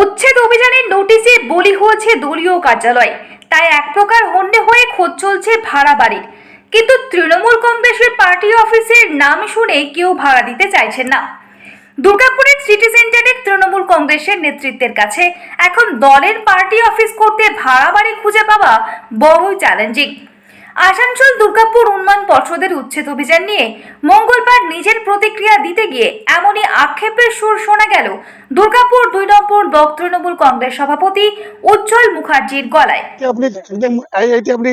উচ্ছেদ অভিযানের নোটিশে বলি হয়েছে দলীয় কার্যালয়। তাই এক প্রকার হন্যে হয়ে খোঁজ চলছে ভাড়া বাড়ির। কিন্তু তৃণমূল কংগ্রেসের পার্টি অফিসের নাম শুনে কেউ ভাড়া দিতে চাইছেন না। দুর্গাপুরের সিটি সেন্টারের তৃণমূল কংগ্রেসের নেতৃত্বের কাছে এখন দলের পার্টি অফিস করতে ভাড়া বাড়ি খুঁজে পাওয়া বড়ই চ্যালেঞ্জিং। আসানসোল, দুর্গাপুর উন্নয়ন পর্ষদের উচ্ছেদ অভিযান নিয়ে মঙ্গলবার নিজের প্রতিক্রিয়া দিতে গিয়ে এমনই আক্ষেপের সুর শোনা গেল দুর্গাপুর দুই নম্বর ব্লক তৃণমূল কংগ্রেস সভাপতি উজ্জ্বল মুখার্জির গলায়। আপনি এই- আপনি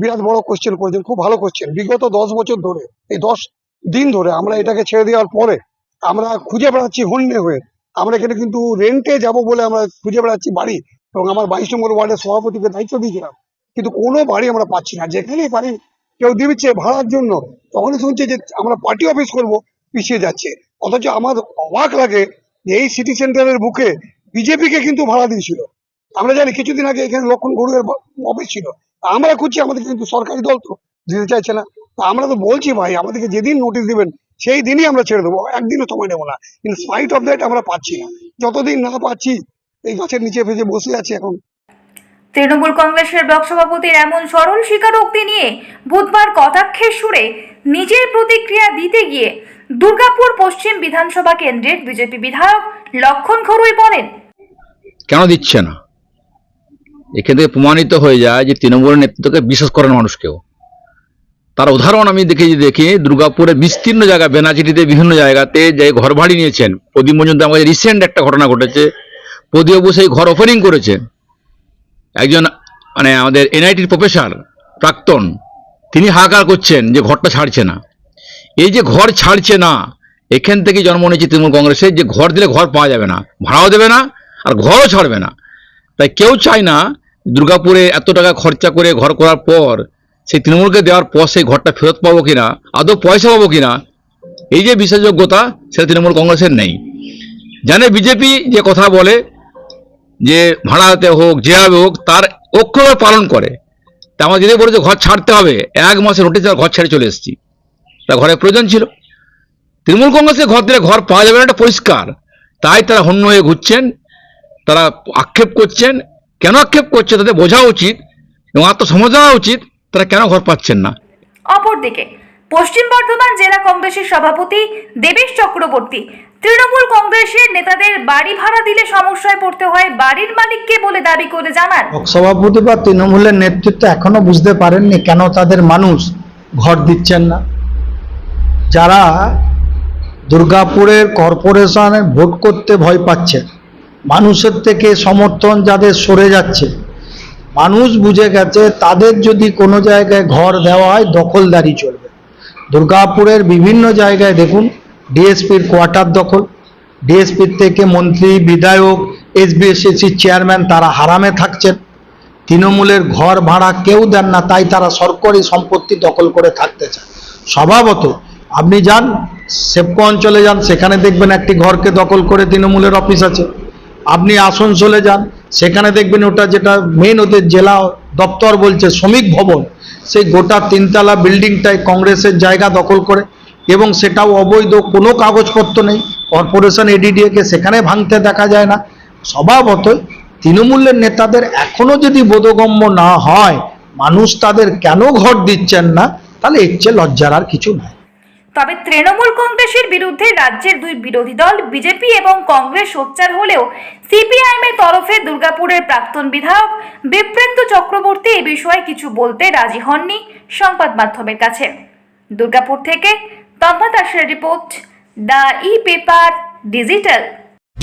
বিরাট বড় কোশ্চেন করেছেন, খুব ভালো কোশ্চেন বিগত দশ বছর ধরে, এই দশ দিন ধরে আমরা এটাকে ছেড়ে দেওয়ার পরে আমরা খুঁজে বেড়াচ্ছি হন্যে হয়ে। আমরা এখানে কিন্তু রেন্টে যাব বলে আমরা খুঁজে বেড়াচ্ছি বাড়ি এবং আমার বাইশ নম্বর ওয়ার্ডের সভাপতিকে দায়িত্ব দিয়েছিলাম। কিন্তু কোনো বাড়ি আমরা পাচ্ছি না। যেখানেই বাড়ি কেউ দিচ্ছে ভাড়ার জন্য, তখনই শুনছে যে আমরা পার্টি অফিস করব, পিছিয়ে যাচ্ছে। অথচ আমার অবাক লাগে যে এই সিটি সেন্টারের বুকে বিজেপিকে কিন্তু ভাড়া দিয়েছিল। আমরা জানি কিছুদিন আগে এখানে লক্ষণ গরুয়ের অফিস ছিল। আমরা খুঁজছি, আমাদের কিন্তু সরকারি দল তো দিতে চাইছে না। তা আমরা তো বলছি ভাই, আমাদেরকে যেদিন নোটিশ দিবেন, সেই দিনই আমরা ছেড়ে দেবো, একদিনও সময় নেব না। ইন স্পাইট অফ দ্যাট আমরা পাচ্ছি না। যতদিন না পাচ্ছি, এই গাছের নিচে ভেজে বসে আছি এখন। তৃণমূল কংগ্রেসের ব্লক সভাপতির এমন সরল স্বীকারোক্তি নিয়ে বুধবার কটাক্ষের সুরে নিজের প্রতিক্রিয়া দিতে গিয়ে দুর্গাপুর পশ্চিম বিধানসভা কেন্দ্রের বিজেপি বিধায়ক লক্ষণ খরুই বলেন, কেন দিচ্ছে না? থেকে প্রমাণিত হয়ে যায় যে তৃণমূলের নেতৃত্বকে বিশ্বাস করেন মানুষকেও তার উদাহরণ আমি দেখে দেখি দুর্গাপুরের বিস্তীর্ণ জায়গা, বেনাচিটিতে বিভিন্ন জায়গাতে যে ঘর ভাড়ি নিয়েছেন, প্রদীপ মজুমদার আমাদের রিসেন্ট একটা ঘটনা ঘটেছে। প্রদীপবাবু সেই ঘর অফারিং করেছেন। একজন মানে আমাদের এনআইটির প্রফেসর প্রাক্তন, তিনি হাহাকার করছেন যে ঘরটা ছাড়ছে না। এই যে ঘর ছাড়ছে না, এখান থেকে জন্ম নিয়েছে তৃণমূল কংগ্রেসের, যে ঘর দিলে ঘর পাওয়া যাবে না, ভাড়াও দেবে না, আর ঘরও ছাড়বে না। তাই কেউ চায় না দুর্গাপুরে এত টাকা খরচা করে ঘর করার পর, সেই তৃণমূলকে দেওয়ার পর সেই ঘরটা ফেরত পাবো কিনা, আদৌ পয়সা পাবো কিনা, এই যে বিশ্বাসযোগ্যতা, সেটা তৃণমূল কংগ্রেসের নেই। জানে বিজেপি যে কথা বলে যে ভাড়াতে হোক, যেভাবে হোক, তার অক্ষর পালন করে। তা আমার যদি বলেছে, ঘর ছাড়তে হবে। এক মাসের নোটিস ঘর ছেড়ে চলে এসেছি। তা ঘরের প্রয়োজন ছিল। তৃণমূল কংগ্রেসের ঘর দিলে ঘর পাওয়া যাবে না, এটা পরিষ্কার। তাই তারা হন্য হয়ে ঘুরছেন, তারা আক্ষেপ করছেন। কেন আক্ষেপ করছে তাদের বোঝা উচিত এবং আত্মসমালোচনা উচিত, তারা কেন ঘর পাচ্ছেন না? অপরদিকে, পশ্চিম বর্ধমান জেলা কংগ্রেসের সভাপতি দেবেশ চক্রবর্তী তৃণমূল কংগ্রেসের নেতাদের বাড়ি ভাড়া দিলে সমস্যায় পড়তে হয় বাড়ির মালিককে বলে দাবি করে জানান। ব্লক সভাপতি বা তৃণমূলের নেতৃত্ব এখনও বুঝতে পারেননি কেন তাদের মানুষ ঘর দিচ্ছেন না। যারা দুর্গাপুরের কর্পোরেশনে ভোট করতে ভয় পাচ্ছে, মানুষের থেকে সমর্থন যাদের সরে যাচ্ছে, মানুষ বুঝে গেছে তাদের যদি কোনো জায়গায় ঘর দেওয়া হয় দখলদারি চলবে। দুর্গাপুরের বিভিন্ন জায়গায় দেখুন ডিএসপির কোয়ার্টার দখল। ডিএসপির থেকে মন্ত্রী, বিধায়ক এসবিএসসির চেয়ারম্যান তারা হারামে থাকছেন। তৃণমূলের ঘর ভাড়া কেউ দেন না, তাই তারা সরকারি সম্পত্তি দখল করে থাকতে চায়। স্বভাবত আপনি যান, সেপকো অঞ্চলে যান, সেখানে দেখবেন একটি ঘরকে দখল করে তৃণমূলের অফিস আছে। আপনি আসানসোলে যান, সেখানে দেখবেন ওটা যেটা মেন ওদের জেলা দপ্তর বলছে শ্রমিক ভবন। সেই গোটা তিনতলা বিল্ডিংটাই কংগ্রেসের জায়গা দখল করে। এবং সেটাও অবৈধ, কোনো কাগজপত্র নেই। কর্পোরেশন এডিডিএকে সেখানে ভাঙতে দেখা যায় না। স্বভাবতই তৃণমূলের নেতাদের এখনও যদি বোধগম্য না হয়, মানুষ তাদের কেন ঘর দিচ্ছেন না? তাহলে এর চেয়ে লজ্জার আর কিছু নাই। তবে তৃণমূল কংগ্রেসের বিরুদ্ধে রাজ্যের দুই বিরোধী দল বিজেপি এবং কংগ্রেস সোচ্চার হলেও সিপিআইএম এর তরফে দুর্গাপুরের প্রাক্তন বিধায়ক বিপ্রেন্দ্র চক্রবর্তী এ বিষয়ে কিছু বলতে রাজি হননি সংবাদ মাধ্যমের কাছে। দুর্গাপুর থেকে তম্মা দাসের report the e paper digital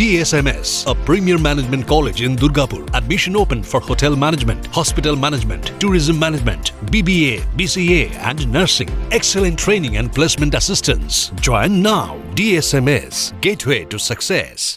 DSMS, a premier management college in Durgapur. Admission open for hotel management, hospital management, tourism management, BBA, BCA, and nursing. Excellent training and placement assistance. Join now. DSMS, gateway to success.